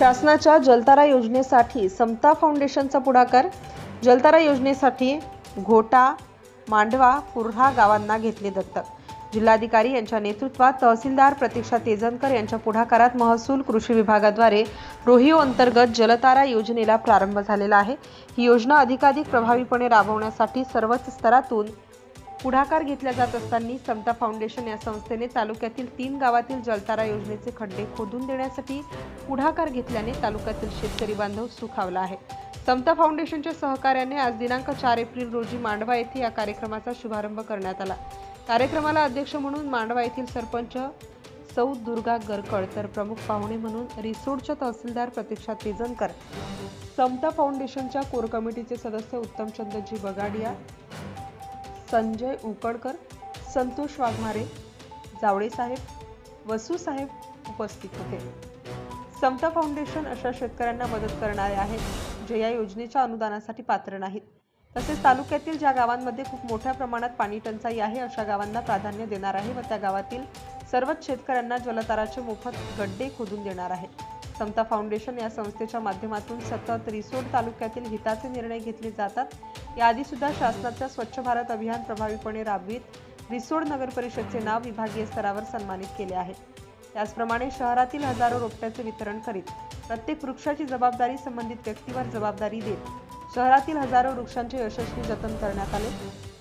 शासनाच्या जलतारा योजनेसाठी समता फाउंडेशनचा पुढाकार जलतारा योजनेसाठी घोटा मांडवा कुर्हा गावांना घेतले दत्तक. जिल्हाधिकारी यांच्या नेतृत्वात तहसीलदार प्रतीक्षा तेजनकर यांच्या पुढाकारात महसूल कृषी विभागाद्वारे रोहिओ अंतर्गत जलतारा योजनेला प्रारंभ झालेला आहे. ही योजना अधिकाधिक प्रभावीपणे राबवण्यासाठी सर्वच स्तरातून पुढाकार घेतला जात असताना समता फाउंडेशन या संस्थेने तालुक्यातील तीन गावातील जलतारा योजनेचे खड्डे खोदून देण्यासाठी पुढाकार घेतल्याने तालुक्यातील शेतकरी बांधव सुखावला आहे. समता फाउंडेशनच्या सहकार्याने आज दिनांक चार एप्रिल रोजी मांडवा येथे या कार्यक्रमाचा शुभारंभ करण्यात आला. कार्यक्रमाला अध्यक्ष म्हणून मांडवा येथील सरपंच सौ दुर्गा गरकळ तर प्रमुख पाहुणे म्हणून रिसोडच्या तहसीलदार प्रतीक्षा तेजनकर समता फाउंडेशनच्या कोर कमिटीचे सदस्य उत्तमचंदजी बगाडिया संजय उकडकर संतोष वाघमारे जावळे साहेब वसू साहेब उपस्थित होते. समता फाउंडेशन अशा शेतकऱ्यांना मदत करणारे आहेत जे या योजनेच्या अनुदानासाठी पात्र नाहीत. तसेच तालुक्यातील ज्या गावांमध्ये खूप मोठ्या प्रमाणात पाणी टंचाई आहे अशा गावांना प्राधान्य देणार आहे व त्या गावातील सर्वच शेतकऱ्यांना जलताराचे मोफत गड्डे खोदून देणार आहे. समता फाउंडेशन या संस्थेच्या माध्यमातून सतत रिसोड तालुक्यातील हिताचे निर्णय घेतले जातात. याआधी सुद्धा शासनाच्या स्वच्छ भारत अभियान प्रभावीपणे राबवित रिसोड नगर परिषदचे नाव विभागीय स्तरावर सन्मानित केले आहे. त्याचप्रमाणे शहरातील हजारो रोपट्याचे वितरण करीत प्रत्येक वृक्षाची जबाबदारी संबंधित व्यक्तीवर जबाबदारी देत शहरातील हजारो वृक्षांचे यशस्वी जतन करण्यात आले.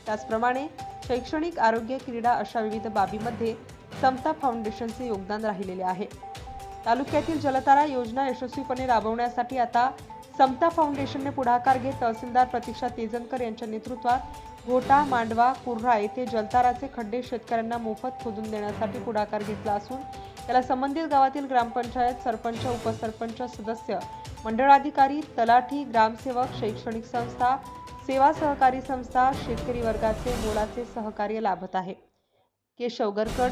त्याचप्रमाणे शैक्षणिक आरोग्य क्रीडा अशा विविध बाबीमध्ये समता फाउंडेशनचे योगदान राहिलेले आहे. तालुक्यातील जलतारा योजना यशस्वीपणे राबवण्यासाठी आता समता फाउंडेशनने पुढाकार घेत तहसीलदार प्रतीक्षा तेजनकर यांच्या नेतृत्वात घोटा मांडवा कुर्रा येथे जलताराचे खड्डे शेतकऱ्यांना मोफत खोदून देण्यासाठी पुढाकार घेतला असून त्याला संबंधित गावातील ग्रामपंचायत सरपंच उपसरपंच सदस्य मंडळाधिकारी तलाठी ग्रामसेवक शैक्षणिक संस्था सेवा सहकारी संस्था शेतकरी वर्गाचे मोलाचे सहकार्य लाभत आहे. केशव गरकड